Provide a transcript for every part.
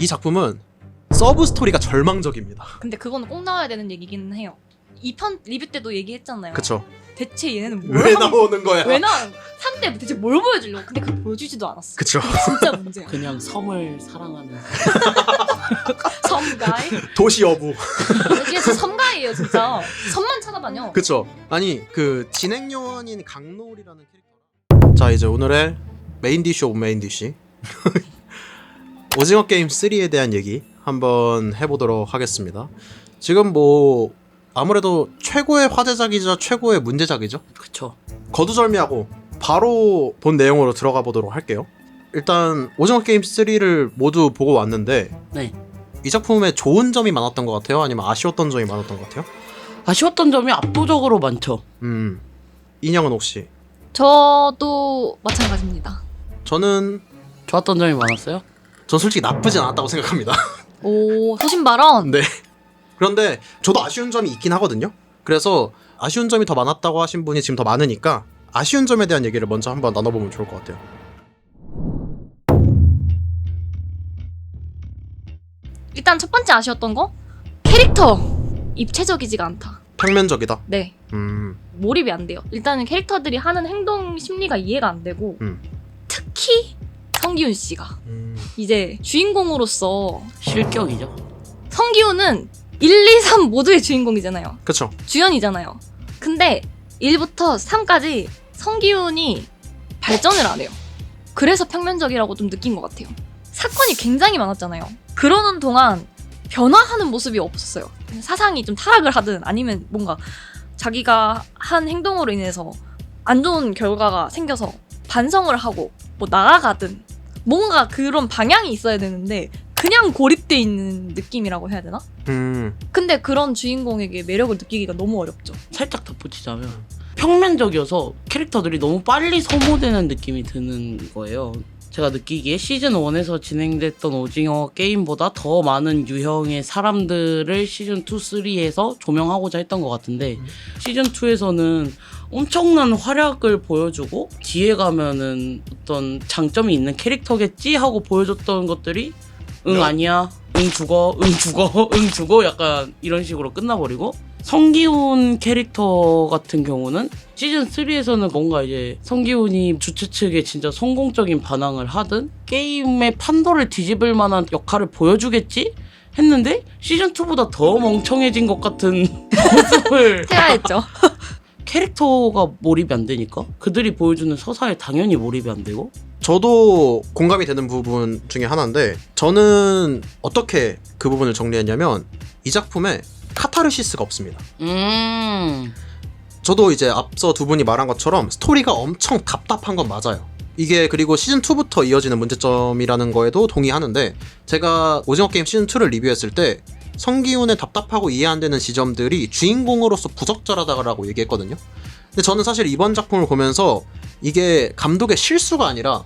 이 작품은 서브 스토리가 절망적입니다. 근데 그거는 꼭 나와야 되는 얘기기는 해요. 2편 리뷰 때도 얘기했잖아요. 그쵸? 대체 얘네는 뭘왜 한- 나오는 거야? 왜 나? 3때 대체 뭘 보여주려고? 근데 그걸 보여주지도 않았어. 그쵸? 진짜 문제야. 그냥 섬을 사랑하는 섬가이? 도시 여부. 여기에서 섬가이에요 진짜. 섬만 찾아다녀. 그쵸? 아니 그 진행 요원인 강놀이라는 캐릭터. 자 이제 오늘의 메인 디쉬 오브 메인 디쉬. 오징어 게임 3에 대한 얘기 한번 해보도록 하겠습니다. 지금 뭐 아무래도 최고의 화제작이자 최고의 문제작이죠. 그쵸 거두절미하고 바로 본 내용으로 들어가 보도록 할게요. 일단 오징어 게임 3를 모두 보고 왔는데 네 이 작품에 좋은 점이 많았던 것 같아요? 아니면 아쉬웠던 점이 많았던 것 같아요? 아쉬웠던 점이 압도적으로 많죠 음 인형은 혹시 저도 마찬가지입니다. 저는 좋았던 점이 많았어요? 전 솔직히 나쁘진 않았다고 생각합니다. 오 소신 발언. 네. 그런데 저도 아쉬운 점이 있긴 하거든요. 그래서 아쉬운 점이 더 많았다고 하신 분이 지금 더 많으니까 아쉬운 점에 대한 얘기를 먼저 한번 나눠보면 좋을 것 같아요. 일단 첫 번째 아쉬웠던 거 캐릭터 입체적이지가 않다. 평면적이다. 네. 음, 몰입이 안 돼요. 일단은 캐릭터들이 하는 행동 심리가 이해가 안 되고 음. 특히 성기훈 씨가 음. 이제 주인공으로서 실격이죠 성기훈은 1, 2, 3 모두의 주인공이잖아요. 그쵸. 주연이잖아요. 근데 1부터 3까지 성기훈이 발전을 안 해요. 그래서 평면적이라고 좀 느낀 것 같아요. 사건이 굉장히 많았잖아요. 그러는 동안 변화하는 모습이 없었어요. 사상이 좀 타락을 하든 아니면 뭔가 자기가 한 행동으로 인해서 안 좋은 결과가 생겨서 반성을 하고 뭐 나아가든 뭔가 그런 방향이 있어야 되는데 그냥 고립돼 있는 느낌이라고 해야 되나? 음, 근데 그런 주인공에게 매력을 느끼기가 너무 어렵죠. 살짝 덧붙이자면 평면적이어서 캐릭터들이 너무 빨리 소모되는 느낌이 드는 거예요 제가 느끼기에 시즌 1에서 진행됐던 오징어 게임보다 더 많은 유형의 사람들을 시즌 2, 3에서 조명하고자 했던 것 같은데 음. 시즌 2에서는 엄청난 활약을 보여주고 뒤에 가면은 어떤 장점이 있는 캐릭터겠지 하고 보여줬던 것들이 응 네. 아니야 응 죽어 응 죽어 응 죽어 약간 이런 식으로 끝나버리고 성기훈 캐릭터 같은 경우는 시즌 3에서는 뭔가 이제 성기훈이 주최 측에 진짜 성공적인 반항을 하든 게임의 판도를 뒤집을 만한 역할을 보여주겠지 했는데 시즌 2보다 더 멍청해진 것 같은 모습을 퇴화했죠. 캐릭터가 몰입이 안 되니까 그들이 보여주는 서사에 당연히 몰입이 안 되고 저도 공감이 되는 부분 중에 하나인데 저는 어떻게 그 부분을 정리했냐면 이 작품에 카타르시스가 없습니다. 음 저도 이제 앞서 두 분이 말한 것처럼 스토리가 엄청 답답한 건 맞아요. 이게 그리고 시즌 2부터 이어지는 문제점이라는 거에도 동의하는데 제가 오징어 게임 시즌 2를 리뷰했을 때 성기훈의 답답하고 이해 안 되는 지점들이 주인공으로서 부적절하다라고 얘기했거든요. 근데 저는 사실 이번 작품을 보면서 이게 감독의 실수가 아니라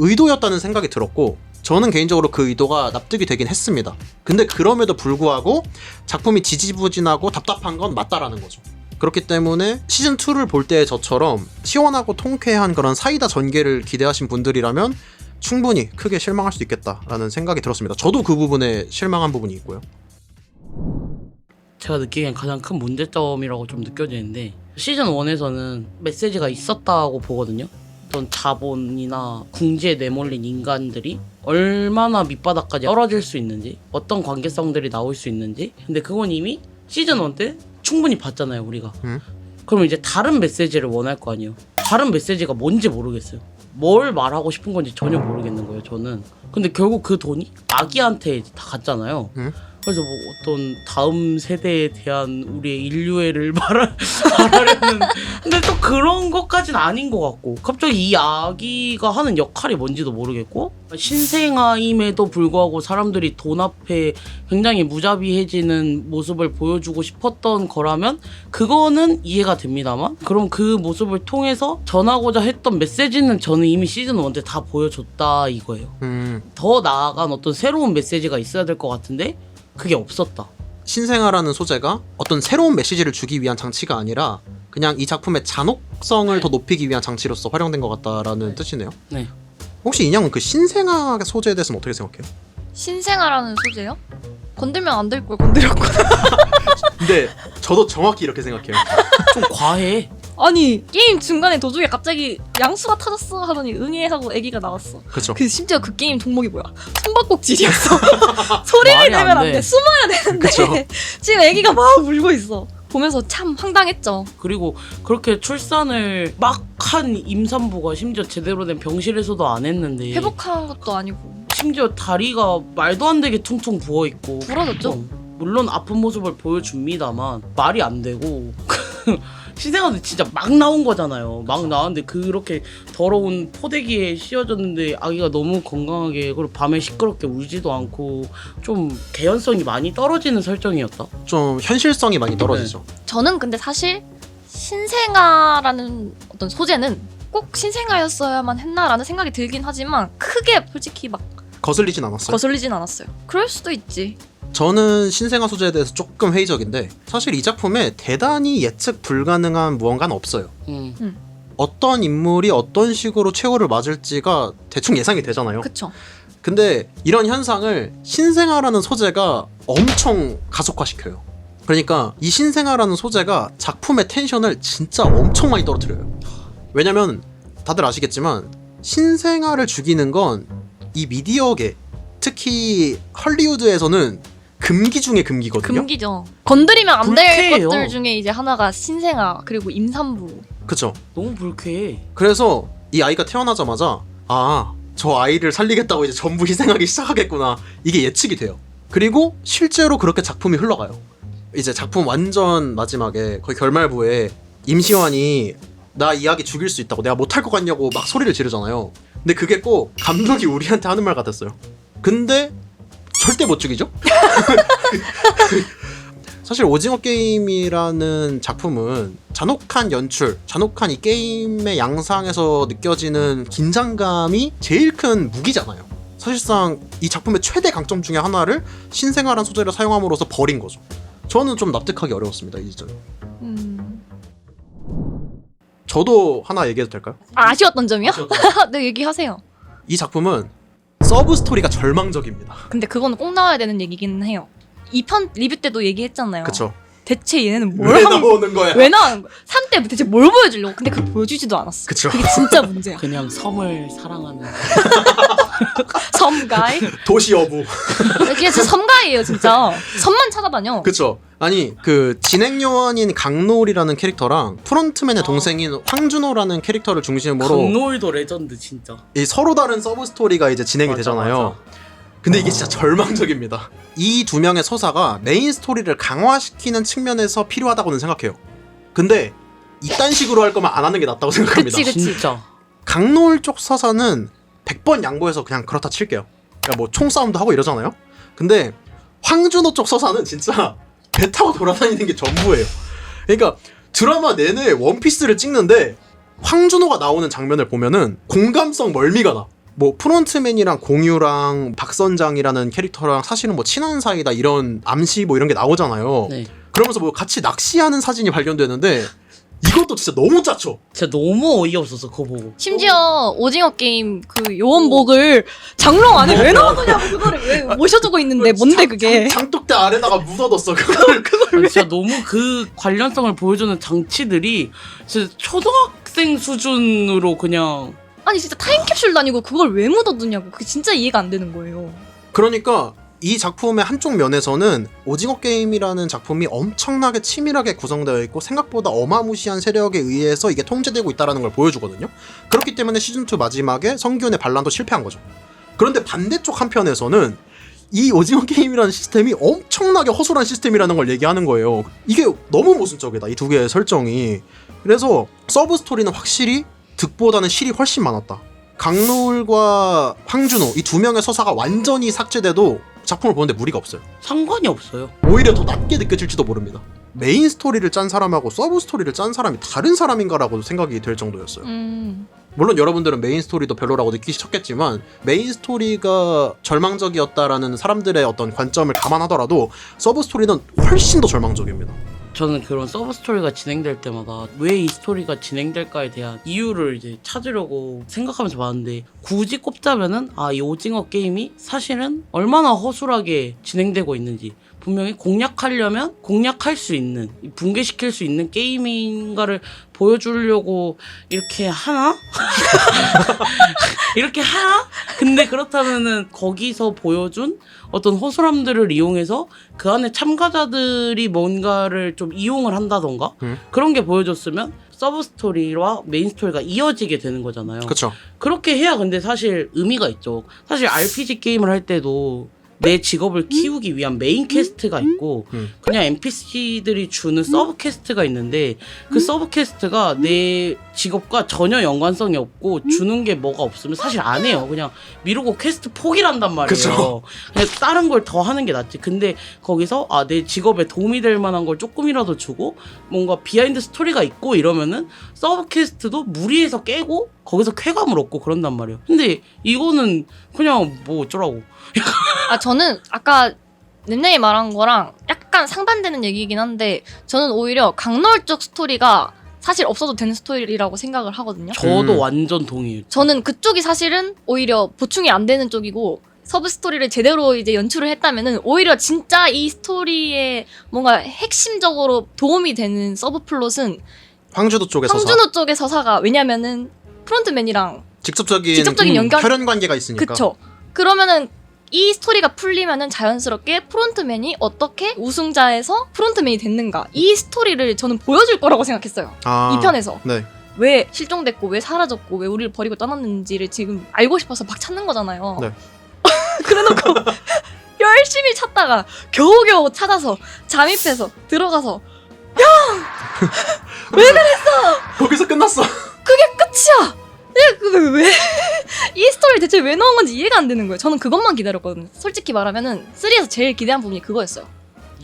의도였다는 생각이 들었고 저는 개인적으로 그 의도가 납득이 되긴 했습니다. 근데 그럼에도 불구하고 작품이 지지부진하고 답답한 건 맞다라는 거죠. 그렇기 때문에 시즌 2를 볼 때 저처럼 시원하고 통쾌한 그런 사이다 전개를 기대하신 분들이라면 충분히 크게 실망할 수도 있겠다라는 생각이 들었습니다. 저도 그 부분에 실망한 부분이 있고요. 제가 느끼기엔 가장 큰 문제점이라고 좀 느껴지는데 시즌 1에서는 메시지가 있었다고 보거든요. 어떤 자본이나 궁지에 내몰린 인간들이 얼마나 밑바닥까지 떨어질 수 있는지 어떤 관계성들이 나올 수 있는지 근데 그건 이미 시즌 1 때 충분히 봤잖아요 우리가 음. 그럼 이제 다른 메시지를 원할 거 아니에요 다른 메시지가 뭔지 모르겠어요 뭘 말하고 싶은 건지 전혀 모르겠는 거예요 저는 근데 결국 그 돈이 아기한테 다 갔잖아요 음. 그래서 뭐 어떤 다음 세대에 대한 우리의 인류애를 말하, 말하려는 근데 또 그런 것까진 아닌 것 같고 갑자기 이 아기가 하는 역할이 뭔지도 모르겠고 신생아임에도 불구하고 사람들이 돈 앞에 굉장히 무자비해지는 모습을 보여주고 싶었던 거라면 그거는 이해가 됩니다만 그럼 그 모습을 통해서 전하고자 했던 메시지는 저는 이미 시즌 1 때 다 보여줬다 이거예요. 음, 더 나아간 어떤 새로운 메시지가 있어야 될 것 같은데 그게 없었다 신생아라는 소재가 어떤 새로운 메시지를 주기 위한 장치가 아니라 그냥 이 작품의 잔혹성을 더 높이기 위한 장치로서 활용된 것 같다라는 뜻이네요. 네 혹시 인형은 그 신생아 소재에 대해서는 어떻게 생각해요? 신생아라는 소재요? 건들면 안 될 걸 건드렸고. 근데 저도 정확히 이렇게 생각해요. 좀 과해. 아니 게임 중간에 도중에 갑자기 양수가 터졌어 하더니 응애 하고 아기가 나왔어. 그렇죠. 그 심지어 그 게임 종목이 뭐야? 숨바꼭질이었어. 소리를 말이 안 내면 안 돼. 돼. 숨어야 되는데 그쵸. 지금 아기가 막 울고 있어. 보면서 참 황당했죠. 그리고 그렇게 출산을 막 한 임산부가 심지어 제대로 된 병실에서도 안 했는데 회복한 것도 아니고 심지어 다리가 말도 안 되게 퉁퉁 부어 있고 부러졌죠. 어, 물론 아픈 모습을 보여줍니다만 말이 안 되고 신생아도 진짜 막 나온 거잖아요. 막 나왔는데 그렇게 더러운 포대기에 씌워졌는데 아기가 너무 건강하게 그리고 밤에 시끄럽게 울지도 않고 좀 개연성이 많이 떨어지는 설정이었다. 좀 현실성이 많이 떨어지죠. 저는 근데 사실 신생아라는 어떤 소재는 꼭 신생아였어야만 했나라는 생각이 들긴 하지만 크게 솔직히 막 거슬리진 않았어요. 거슬리진 않았어요. 그럴 수도 있지. 저는 신생아 소재에 대해서 조금 회의적인데 사실 이 작품에 대단히 예측 불가능한 무언가는 없어요. 음. 어떤 인물이 어떤 식으로 최후를 맞을지가 대충 예상이 되잖아요. 그쵸. 근데 이런 현상을 신생아라는 소재가 엄청 가속화시켜요. 그러니까 이 신생아라는 소재가 작품의 텐션을 진짜 엄청 많이 떨어뜨려요. 왜냐면 다들 아시겠지만 신생아를 죽이는 건 이 미디어계 특히 헐리우드에서는 금기 중에 금기거든요. 금기죠. 건드리면 안 될 불쾌해요. 것들 중에 이제 하나가 신생아 그리고 임산부. 그쵸? 너무 불쾌해. 그래서 이 아이가 태어나자마자 아, 저 아이를 살리겠다고 이제 전부 희생하기 시작하겠구나. 이게 예측이 돼요. 그리고 실제로 그렇게 작품이 흘러가요. 이제 작품 완전 마지막에 거의 결말부에 임시완이 나이 아기 죽일 수 있다고 내가 못할 것 같냐고 막 소리를 지르잖아요. 근데 그게 꼭 감독이 우리한테 하는 말 같았어요. 근데 절대 못 죽이죠? 사실 오징어 게임이라는 작품은 잔혹한 연출, 잔혹한 이 게임의 양상에서 느껴지는 긴장감이 제일 큰 무기잖아요. 사실상 이 작품의 최대 강점 중에 하나를 신생아란 소재를 사용함으로써 버린 거죠. 저는 좀 납득하기 어려웠습니다, 이 지점. 음. 저도 하나 얘기해도 될까요? 아, 아쉬웠던 점이요? 네 얘기하세요. 이 작품은 서브 스토리가 절망적입니다. 근데 그거는 꼭 나와야 되는 얘기기는 해요. 2편 리뷰 때도 얘기했잖아요. 그쵸? 대체 얘네는 뭘왜 하는 나오는 거야? 왜 나오는 거야? 3때 대체 뭘 보여주려고? 근데 그거 보여주지도 않았어. 그쵸? 그게 진짜 문제야. 그냥 섬을 사랑하는 섬가이? 도시 여부. 이게 진짜 섬가이에요, 진짜. 섬만 찾아다녀. 그쵸? 아니 그 진행 요원인 강노을이라는 캐릭터랑 프론트맨의 아. 동생인 황준호라는 캐릭터를 중심으로 강노일도 레전드 진짜. 이 서로 다른 서브 스토리가 이제 진행이 맞아, 되잖아요. 근데 이게 진짜 절망적입니다. 이 두 명의 서사가 메인 스토리를 강화시키는 측면에서 필요하다고는 생각해요. 근데 이딴 식으로 할 거면 안 하는 게 낫다고 생각합니다. 그치, 그치. 진짜. 강노을 쪽 서사는 100번 양보해서 그냥 그렇다 칠게요. 그러니까 뭐 총싸움도 하고 이러잖아요. 근데 황준호 쪽 서사는 진짜 배 타고 돌아다니는 게 전부예요. 그러니까 드라마 내내 원피스를 찍는데 황준호가 나오는 장면을 보면은 공감성 멀미가 나. 뭐 프론트맨이랑 공유랑 박선장이라는 캐릭터랑 사실은 뭐 친한 사이다 이런 암시 뭐 이런 게 나오잖아요. 네. 그러면서 뭐 같이 낚시하는 사진이 발견되는데 이것도 진짜 너무 짜쳐. 진짜 너무 어이없었어 그거 보고. 심지어 오징어 게임 그 요원복을 장롱 안에 왜 넣어두냐고 그거를 왜 모셔두고 있는데 뭔데 그게? 장, 장독대 아래다가 묻어뒀어 그거를 그걸 아니, 진짜 너무 그 관련성을 보여주는 장치들이 진짜 초등학생 수준으로 그냥 아니 진짜 타임캡슐도 아니고 그걸 왜 묻어두냐고. 그게 진짜 이해가 안 되는 거예요. 그러니까 이 작품의 한쪽 면에서는 오징어 게임이라는 작품이 엄청나게 치밀하게 구성되어 있고 생각보다 어마무시한 세력에 의해서 이게 통제되고 있다는 걸 보여주거든요. 그렇기 때문에 시즌 2 마지막에 성균의 반란도 실패한 거죠. 그런데 반대쪽 한편에서는 이 오징어 게임이라는 시스템이 엄청나게 허술한 시스템이라는 걸 얘기하는 거예요. 이게 너무 모순적이다. 이 두 개의 설정이. 그래서 서브 스토리는 확실히 득보다는 실이 훨씬 많았다. 강노을과 황준호 이 두 명의 서사가 완전히 삭제돼도 작품을 보는데 무리가 없어요. 상관이 없어요. 오히려 더 낮게 느껴질지도 모릅니다. 메인 스토리를 짠 사람하고 서브 스토리를 짠 사람이 다른 사람인가라고 생각이 될 정도였어요. 음 물론 여러분들은 메인 스토리도 별로라고 느끼셨겠지만 메인 스토리가 절망적이었다라는 사람들의 어떤 관점을 감안하더라도 서브 스토리는 훨씬 더 절망적입니다. 저는 그런 서브 스토리가 진행될 때마다 왜 이 스토리가 진행될까에 대한 이유를 이제 찾으려고 생각하면서 봤는데 굳이 꼽자면은 아 이 오징어 게임이 사실은 얼마나 허술하게 진행되고 있는지 분명히 공략하려면 공략할 수 있는 이 붕괴시킬 수 있는 게임인가를 보여주려고 이렇게 하나? 이렇게 하나? 근데 그렇다면은 거기서 보여준 어떤 허술함들을 이용해서 그 안에 참가자들이 뭔가를 좀 이용을 한다던가 음. 그런 게 보여줬으면 서브 스토리와 메인 스토리가 이어지게 되는 거잖아요. 그쵸. 그렇게 해야 근데 사실 의미가 있죠. 사실 RPG 게임을 할 때도 내 직업을 키우기 위한 메인 퀘스트가 있고 음. 그냥 NPC들이 주는 서브 퀘스트가 있는데 그 서브 퀘스트가 내 직업과 전혀 연관성이 없고 주는 게 뭐가 없으면 사실 안 해요. 그냥 미루고 퀘스트 포기한단 말이에요. 그쵸. 그냥 다른 걸 더 하는 게 낫지. 근데 거기서 아 내 직업에 도움이 될 만한 걸 조금이라도 주고 뭔가 비하인드 스토리가 있고 이러면은 서브 퀘스트도 무리해서 깨고 거기서 쾌감을 얻고 그런단 말이에요. 근데 이거는 그냥 뭐 어쩌라고. 아 저는 아까 넷넷이 말한 거랑 약간 상반되는 얘기이긴 한데 저는 오히려 강널 쪽 스토리가 사실 없어도 되는 스토리라고 생각을 하거든요. 저도 음. 완전 동의해요. 저는 그쪽이 사실은 오히려 보충이 안 되는 쪽이고 서브 스토리를 제대로 이제 연출을 했다면은 오히려 진짜 이 스토리에 뭔가 핵심적으로 도움이 되는 서브 플롯은 황주도 쪽에서 황준호 쪽의 서사가 왜냐면은 프론트맨이랑 직접적인, 직접적인 음, 연관- 혈연 관계가 있으니까. 그쵸. 그러면은 이 스토리가 풀리면은 자연스럽게 프론트맨이 어떻게 우승자에서 프론트맨이 됐는가 이 스토리를 저는 보여줄 거라고 생각했어요. 아, 이 편에서 네. 왜 실종됐고 왜 사라졌고 왜 우리를 버리고 떠났는지를 지금 알고 싶어서 막 찾는 거잖아요. 네. 그래놓고 열심히 찾다가 겨우겨우 찾아서 잠입해서 들어가서 거기서 끝났어. 그게 끝이야. 예, 그왜이 스토리 대체 왜 넣은 건지 이해가 안 되는 거예요. 저는 그것만 기다렸거든요. 솔직히 말하면은 3에서 제일 기대한 부분이 그거였어요.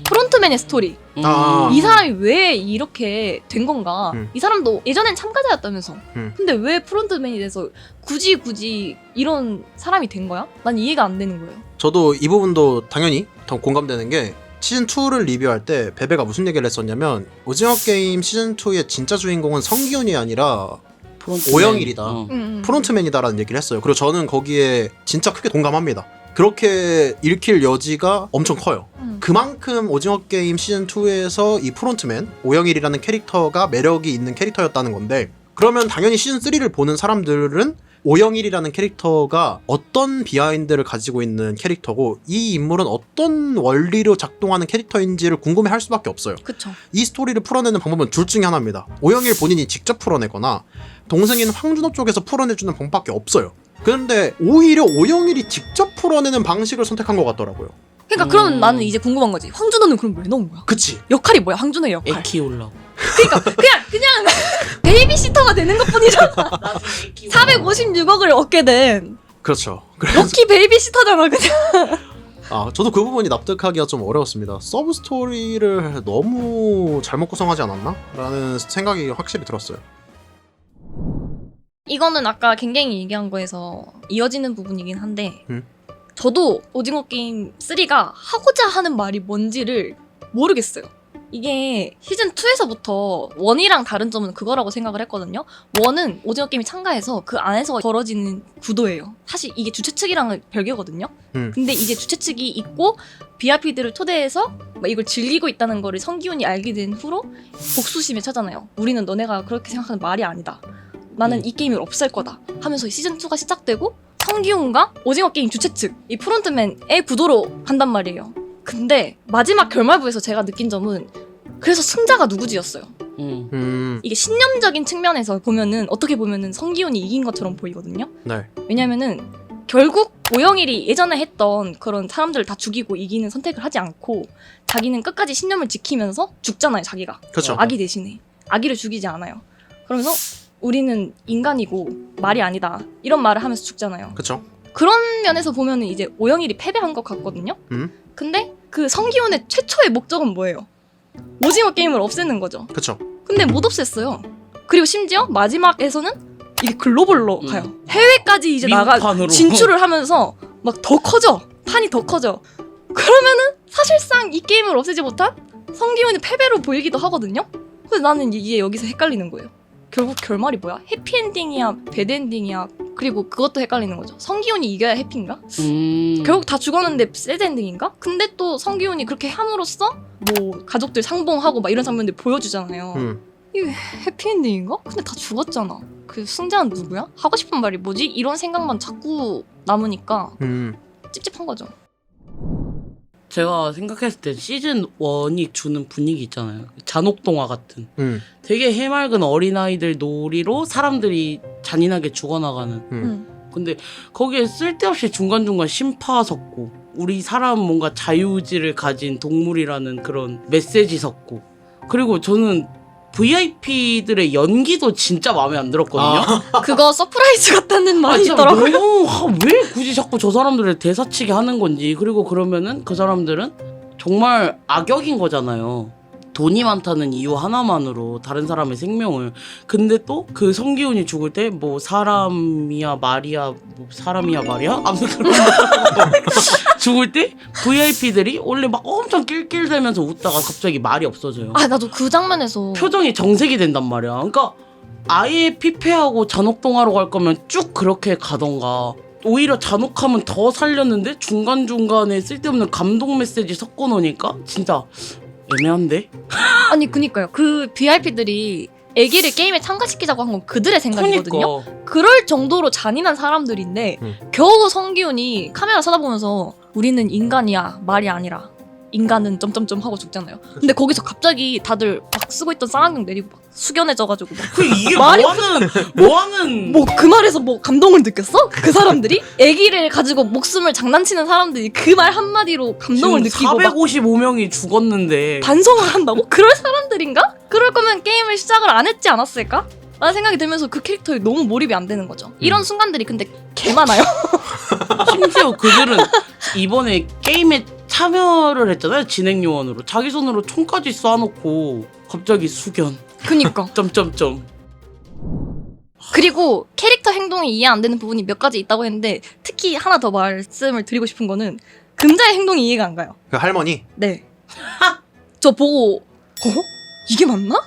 프론트맨의 스토리. 아. 이 사람이 왜 이렇게 된 건가? 음. 이 사람도 예전엔 참가자였다면서. 음. 근데 왜 프론트맨이 돼서 굳이 굳이 이런 사람이 된 거야? 난 이해가 안 되는 거예요. 저도 이 부분도 당연히 더 공감되는 게 시즌 2를 리뷰할 때 베베가 무슨 얘기를 했었냐면 오징어 게임 시즌 2의 진짜 주인공은 성기훈이 아니라 프론트맨. 오영일이다. 어. 음, 음. 프론트맨이다라는 얘기를 했어요. 그리고 저는 거기에 진짜 크게 동감합니다. 그렇게 읽힐 여지가 엄청 커요. 음. 그만큼 오징어 게임 시즌 2에서 이 프론트맨 오영일이라는 캐릭터가 매력이 있는 캐릭터였다는 건데 그러면 당연히 시즌 3를 보는 사람들은 오영일이라는 캐릭터가 어떤 비하인드를 가지고 있는 캐릭터고 이 인물은 어떤 원리로 작동하는 캐릭터인지를 궁금해 할 수밖에 없어요. 그쵸. 이 스토리를 풀어내는 방법은 둘 중에 하나입니다. 오영일 본인이 직접 풀어내거나 동생인 황준호 쪽에서 풀어내주는 방법밖에 없어요. 그런데 오히려 오영일이 직접 풀어내는 방식을 선택한 것 같더라고요. 그러니까 음. 그러면 나는 이제 궁금한 거지. 황준호는 그럼 왜 넣은 거야? 그치? 역할이 뭐야? 황준호의 역할. 애 키우려고. 그러니까 그냥 그냥 베이비시터가 되는 것뿐이잖아. 456억을 얻게 된 그렇죠. 그래서 럭키 베이비시터잖아 그냥. 아 저도 그 부분이 납득하기가 좀 어려웠습니다. 서브 스토리를 너무 잘못 구성하지 않았나? 라는 생각이 확실히 들었어요. 이거는 아까 갱갱이 얘기한 거에서 이어지는 부분이긴 한데 음. 저도 오징어 게임 3가 하고자 하는 말이 뭔지를 모르겠어요. 이게 시즌 2에서부터 원이랑 다른 점은 그거라고 생각을 했거든요. 원은 오징어 게임이 참가해서 그 안에서 벌어지는 구도예요. 사실 이게 주최 측이랑은 별개거든요. 음. 근데 이제 주최 측이 있고 BRP들을 초대해서 막 이걸 즐기고 있다는 거를 성기훈이 알게 된 후로 복수심에 차잖아요. 우리는 너네가 그렇게 생각하는 말이 아니다. 나는 음. 이 게임을 없앨 거다. 하면서 시즌 2가 시작되고 성기훈과 오징어 게임 주최 측 이 프론트맨의 구도로 간단 말이에요. 근데 마지막 결말부에서 제가 느낀 점은 그래서 승자가 누구지였어요. 음. 음, 이게 신념적인 측면에서 보면은 어떻게 보면은 성기훈이 이긴 것처럼 보이거든요. 네. 왜냐면은 결국 오영일이 예전에 했던 그런 사람들을 다 죽이고 이기는 선택을 하지 않고 자기는 끝까지 신념을 지키면서 죽잖아요, 자기가. 그렇죠. 아기 대신에. 아기를 죽이지 않아요. 그러면서 우리는 인간이고 말이 아니다. 이런 말을 하면서 죽잖아요. 그렇죠. 그런 면에서 보면은 이제 오영일이 패배한 것 같거든요. 음. 근데 그 성기훈의 최초의 목적은 뭐예요? 오징어 게임을 없애는 거죠. 그렇죠. 근데 못 없앴어요. 그리고 심지어 마지막에서는 이게 글로벌로 음. 가요. 해외까지 이제 나가. 진출을 하면서 막 더 커져. 판이 더 커져. 그러면은 사실상 이 게임을 없애지 못한 성기훈이 패배로 보이기도 하거든요. 그래서 나는 이게 여기서 헷갈리는 거예요. 결국 결말이 뭐야? 해피엔딩이야, 배드엔딩이야. 그리고 그것도 헷갈리는 거죠. 성기훈이 이겨야 해피인가? 음. 결국 다 죽었는데 새드엔딩인가? 근데 또 성기훈이 그렇게 함으로써 뭐 가족들 상봉하고 막 이런 장면들 보여주잖아요. 음. 해피엔딩인가? 근데 다 죽었잖아. 그 승자는 누구야? 하고 싶은 말이 뭐지? 이런 생각만 자꾸 남으니까 음. 찝찝한 거죠. 제가 생각했을 때 시즌 1이 주는 분위기 있잖아요. 잔혹동화 같은. 음. 되게 해맑은 어린아이들 놀이로 사람들이 잔인하게 죽어나가는. 음. 음. 근데 거기에 쓸데없이 중간중간 심파 섞고 우리 사람 뭔가 자유의지를 가진 동물이라는 그런 메시지 섞고 그리고 저는 VIP들의 연기도 진짜 마음에 안 들었거든요. 그거 서프라이즈 같다는 말이 진짜 있더라고요. 너무 아, 왜 굳이 자꾸 저 사람들을 대사치게 하는 건지 그리고 그러면은 그 사람들은 정말 악역인 거잖아요. 돈이 많다는 이유 하나만으로 다른 사람의 생명을 근데 또 그 성기훈이 죽을 때 뭐 사람이야 말이야 뭐 사람이야 말이야 아무튼 그런 죽을 때 VIP들이 원래 막 엄청 낄낄대면서 웃다가 갑자기 말이 없어져요. 아 나도 그 장면에서 표정이 정색이 된단 말이야. 그러니까 아예 피폐하고 잔혹동화로 갈 거면 쭉 그렇게 가던가. 오히려 잔혹하면 더 살렸는데 중간중간에 쓸데없는 감동 메시지 섞어 놓으니까 진짜 애매한데? 아니 그니까요. 그 VIP들이 애기를 게임에 참가시키자고 한 건 그들의 생각이거든요. 그러니까 그럴 정도로 잔인한 사람들인데 음. 겨우 성기훈이 카메라 쳐다보면서 우리는 인간이야 말이 아니라 인간은 점점점 하고 죽잖아요. 근데 거기서 갑자기 다들 막 쓰고 있던 쌍안경 내리고 막 숙연해져가지고 그 이게 말이 뭐하는 뭐하는 뭐 그 말에서 뭐 감동을 느꼈어? 그 사람들이 애기를 가지고 목숨을 장난치는 사람들이 그 말 한마디로 감동을 지금 느끼고 막 455명이 죽었는데 반성을 한다고? 그럴 사람들인가? 그럴 거면 게임을 시작을 안 했지 않았을까? 라는 생각이 들면서 그 캐릭터에 너무 몰입이 안 되는 거죠. 이런 순간들이 근데 개 많아요. 심지어 그들은 이번에 게임에 참여를 했잖아요 진행 요원으로 자기 손으로 총까지 쏴놓고 갑자기 수견 그니까. 점점점 그리고 캐릭터 행동이 이해 안 되는 부분이 몇 가지 있다고 했는데 특히 하나 더 말씀을 드리고 싶은 거는 금자의 행동이 이해가 안 가요. 그 할머니. 네. 저 보고 어? 이게 맞나?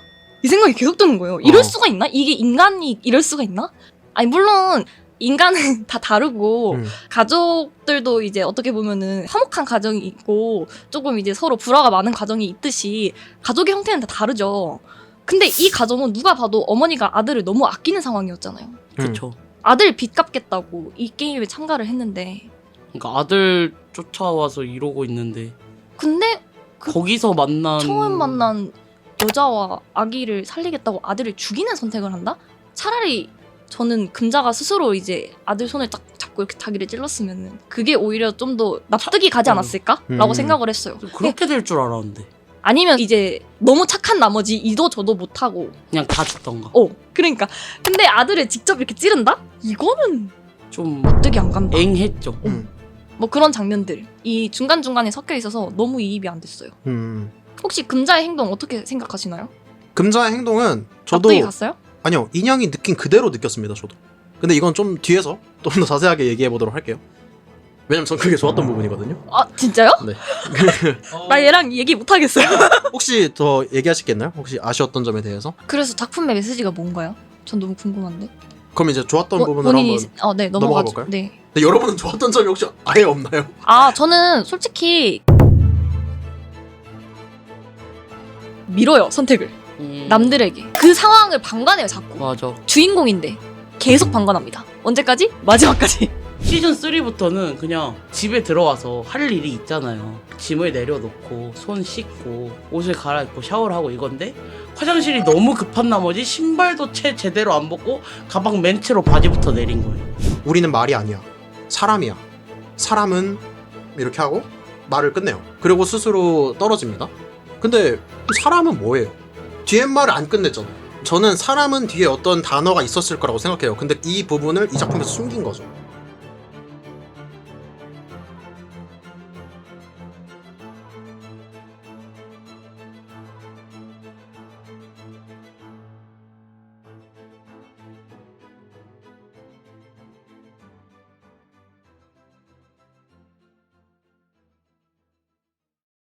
이 생각이 계속 드는 거예요. 이럴 어. 수가 있나? 이게 인간이 이럴 수가 있나? 아니 물론 인간은 다 다르고 음. 가족들도 이제 어떻게 보면은 화목한 가정이 있고 조금 이제 서로 불화가 많은 가정이 있듯이 가족의 형태는 다 다르죠. 근데 이 가정은 누가 봐도 어머니가 아들을 너무 아끼는 상황이었잖아요. 음. 그쵸 아들 빚 갚겠다고 이 게임에 참가를 했는데 그러니까 아들 쫓아와서 이러고 있는데 근데 그 거기서 만난 처음 만난 여자와 아기를 살리겠다고 아들을 죽이는 선택을 한다? 차라리 저는 금자가 스스로 이제 아들 손을 딱 잡고 이렇게 자기를 찔렀으면 그게 오히려 좀 더 납득이 가지 어. 않았을까라고 음. 생각을 했어요. 그렇게 될 줄 알았는데 아니면 이제 너무 착한 나머지 이도 저도 못하고 그냥 다 죽던가 어 그러니까 근데 아들을 직접 이렇게 찌른다? 이거는 좀 납득이 안 간다. 앵했죠 음. 뭐 그런 장면들 이 중간 중간에 섞여 있어서 너무 이입이 안 됐어요. 음. 혹시 금자의 행동 어떻게 생각하시나요? 금자의 행동은 저도 납득이 갔어요? 아니요 인형이 느낀 그대로 느꼈습니다 저도 근데 이건 좀 뒤에서 좀 더 자세하게 얘기해 보도록 할게요 왜냐면 전 그게 좋았던 부분이거든요 아 진짜요? 네 나 얘랑 얘기 못 하겠어요. 혹시 더 얘기하시겠나요? 혹시 아쉬웠던 점에 대해서? 그래서 작품의 메시지가 뭔가요? 전 너무 궁금한데. 그럼 이제 좋았던 어, 부분을 본인이 한번 어, 네 넘어가 넘어가 볼까요? 네. 근데 여러분은 좋았던 점이 혹시 아예 없나요? 아 저는 솔직히 밀어요 선택을 음, 남들에게 그 상황을 방관해요 자꾸 맞아 주인공인데 계속 방관합니다. 언제까지? 마지막까지. 시즌 3부터는 그냥 집에 들어와서 할 일이 있잖아요. 짐을 내려놓고 손 씻고 옷을 갈아입고 샤워를 하고 이건데 화장실이 너무 급한 나머지 신발도 채 제대로 안 벗고 가방 맨 채로 바지부터 내린 거예요. 우리는 말이 아니야 사람이야 사람은 이렇게 하고 말을 끝내요 그리고 스스로 떨어집니다 근데 사람은 뭐예요? 뒤에 말을 안 끝냈잖아요. 저는 사람은 뒤에 어떤 단어가 있었을 거라고 생각해요. 근데 이 부분을 이 작품에서 숨긴 거죠